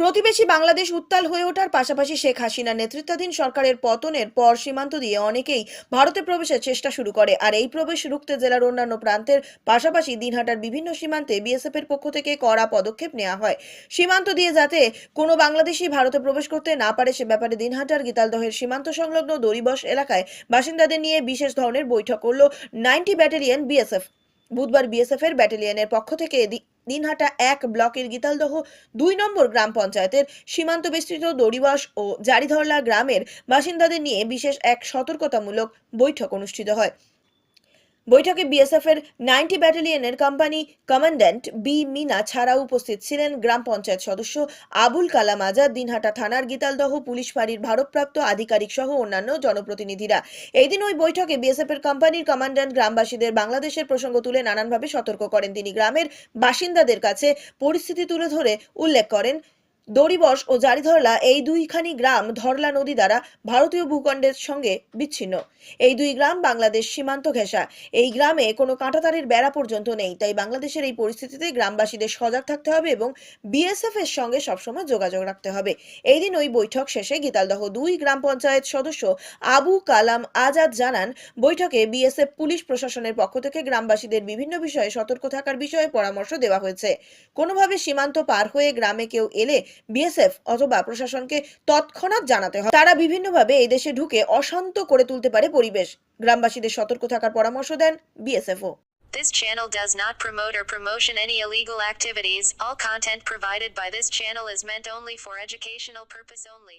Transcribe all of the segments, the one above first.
প্রতিবেশী বাংলাদেশ উত্তাল হয়ে ওঠার পাশাপাশি শেখ হাসিনা নেতৃত্বাধীন সরকারের পতনের পর সীমান্ত দিয়ে অনেকেই ভারতে প্রবেশের চেষ্টা শুরু করে। আর এই প্রবেশ রুখতে জেলার অন্যান্য প্রান্তের পাশাপাশি দিনহাটার বিভিন্ন সীমান্তে বিএসএফ এর পক্ষ থেকে কড়া পদক্ষেপ নেওয়া হয়। সীমান্ত দিয়ে যাতে কোনো বাংলাদেশি ভারতে প্রবেশ করতে না পারে, সে ব্যাপারে দিনহাটার গীতালদহের সীমান্ত সংলগ্ন দড়িবস এলাকায় বাসিন্দাদের নিয়ে বিশেষ ধরনের বৈঠক করল নাইনটি ব্যাটালিয়ন বিএসএফ বুধবার বিএসএফ এর ব্যাটালিয়নের পক্ষ থেকে দিনহাটা এক ব্লকের গীতালদহ দুই নম্বর গ্রাম পঞ্চায়েতের সীমান্ত বিস্তৃত দড়িবাস ও জারিধরলা গ্রামের বাসিন্দাদের নিয়ে বিশেষ এক সতর্কতামূলক বৈঠক অনুষ্ঠিত হয়। বৈঠকে বিএসএফ এর নাইনটি ব্যাটালিয়নের কোম্পানি কমান্ড্যান্ট বি মিনা ছাড়াও উপস্থিত ছিলেন গ্রাম পঞ্চায়েত সদস্য আবুল কালাম আজাদ, দিনহাটা থানার গীতালদহ পুলিশ ফাঁড়ির ভারপ্রাপ্ত আধিকারিক সহ অন্যান্য জনপ্রতিনিধিরা। এই দিন ওই বৈঠকে বিএসএফ এর কোম্পানির কমান্ড্যান্ট গ্রামবাসীদের বাংলাদেশের প্রসঙ্গ তুলে নানানভাবে সতর্ক করেন। তিনি গ্রামের বাসিন্দাদের কাছে পরিস্থিতি তুলে ধরে উল্লেখ করেন দড়িবস ও জারিধরলা এই দুইখানি গ্রাম ধরলা নদী দ্বারা ভারতীয় ভূখণ্ডের সঙ্গে বিচ্ছিন্ন। এই দুই গ্রাম বাংলাদেশ সীমান্ত ঘেঁষা। এই গ্রামে কোনো কাঁটাতারের বেড়া পর্যন্ত নেই। তাই বাংলাদেশের এই পরিস্থিতিতে গ্রামবাসীদের সজাগ থাকতে হবে এবং বিএসএফ এর সঙ্গে সবসময় যোগাযোগ রাখতে হবে। এই দিন ওই বৈঠক শেষে গীতালদহ দুই গ্রাম পঞ্চায়েত সদস্য আবু কালাম আজাদ জানান, বৈঠকে বিএসএফ পুলিশ প্রশাসনের পক্ষ থেকে গ্রামবাসীদের বিভিন্ন বিষয়ে সতর্ক থাকার বিষয়ে পরামর্শ দেওয়া হয়েছে। কোনোভাবে সীমান্ত পার হয়ে গ্রামে কেউ এলে বিএসএফ অথবা প্রশাসনকে তৎক্ষণাৎ জানাতে হয় তারা বিভিন্নভাবে এই দেশে ঢুকে অশান্ত করে তুলতে পারে পরিবেশ গ্রামবাসীদের সতর্ক থাকার পরামর্শ দেন বিএসএফও This channel does not promote or promotion any illegal activities. All content provided by this channel is meant only for educational purpose only.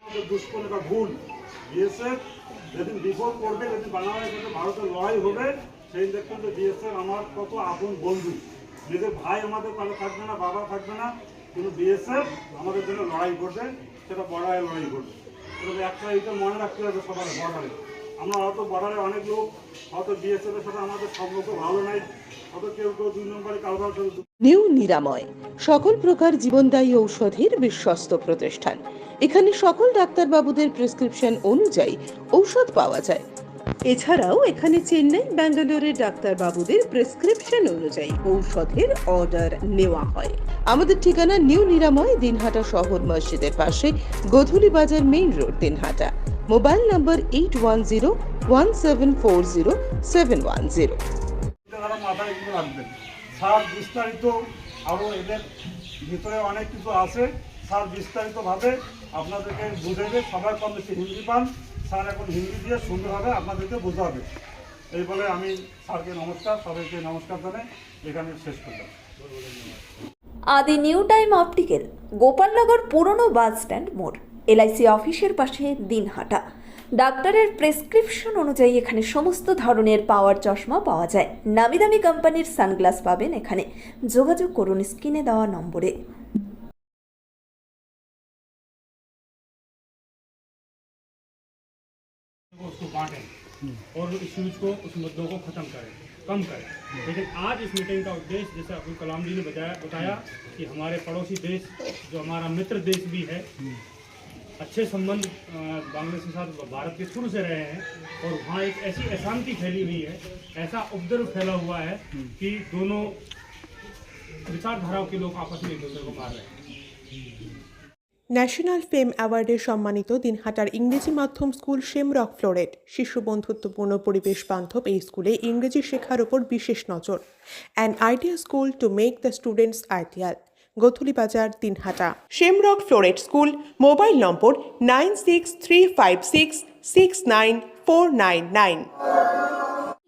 আমাদের দুষ্কর্ম ভুল ভারতের লড়াই হবে, সেই দেখবেন বিএসএফ আমার কত আপন বন্ধু। নিজের ভাই আমাদের কারও থাকবে না, বাবা থাকবে না, কিন্তু বিএসএফ আমাদের জন্য লড়াই করবে, সেটা বর্ডারে লড়াই করবে। একটা এটা মনে রাখতে হবে সবার বর্ডারে। আমরা হয়তো বর্ডারে অনেক লোক, হয়তো বিএসএফ এর সাথে আমাদের সম্পর্ক ভালো নাই, হয়তো কেউ কেউ দুই নম্বরে সাথে নিউ নিরাময়, সকল প্রকার জীবনদায়ী ঔষধের বিশ্বস্ত প্রতিষ্ঠান। এখানে সকল ডাক্তারবাবুদের প্রেসক্রিপশন অনুযায়ী ঔষধ পাওয়া যায়। এছাড়াও এখানে চেন্নাই ব্যাঙ্গালোরের ডাক্তারবাবুদের প্রেসক্রিপশন অনুযায়ী ঔষধের অর্ডার নেওয়া হয়। আমাদের ঠিকানা নিউ নিরাময়, দিনহাটা শহর মসজিদের পাশে, Godhuli Bazar main road, Dinhata. Mobile number eight one zero one seven four zero seven one zero মাথায় রাখবেন স্যার বিস্তারিত আরও এদের ভিতরে অনেক কিছু আছে। স্যার বিস্তারিতভাবে আপনাদেরকে বুঝাইবে। সবাই কম বেশি হিন্দি পান। স্যার এখন হিন্দি দিয়ে সুন্দরভাবে আপনাদেরকে বোঝাবে। এই বলে আমি স্যারকে নমস্কার সবাইকে নমস্কার জানাই। এখানে শেষ করলাম। আদি নিউ টাইম অপটিক্যাল গোপালনগর পুরনো বাস স্ট্যান্ড মোড়। এলআইসি অফিসের পাশে দিনহাটা ডাক্তারের প্রেসক্রিপশন অনুযায়ী এখানে সমস্ত ধরনের পাওয়ার চশমা পাওয়া যায় নামি দামি কোম্পানির সানগ্লাস পাবেন এখানে যোগাযোগ করুন স্ক্রিনে দেওয়া নম্বরে को उसको बांटें और इस यूज को उस मुद्दों को ख़त्म करें कम करें लेकिन आज इस मीटिंग का उद्देश्य जैसे अब्दुल कलाम जी ने बताया बताया कि हमारे पड़ोसी देश जो हमारा मित्र देश भी है अच्छे संबंध अ, बांग्लादेश के साथ भारत के शुरू से रहे हैं और वहाँ एक ऐसी अशांति फैली हुई है ऐसा उपद्रव फैला हुआ है कि दोनों विचारधाराओं के लोग आपस में एक दूसरे को मार रहे हैं ন্যাশনাল ফেম অ্যাওয়ার্ডে সম্মানিত দিনহাটার ইংরেজি মাধ্যম স্কুল শেমরক ফ্লোরেট শিশু বন্ধুত্বপূর্ণ পরিবেশ বান্ধব এই স্কুলে ইংরেজি শেখার ওপর বিশেষ নজর an idea school to make the students ideal Godhuli Bazar Dinhata. Shamrock Floret school, mobile number nine six three five six six nine four nine nine.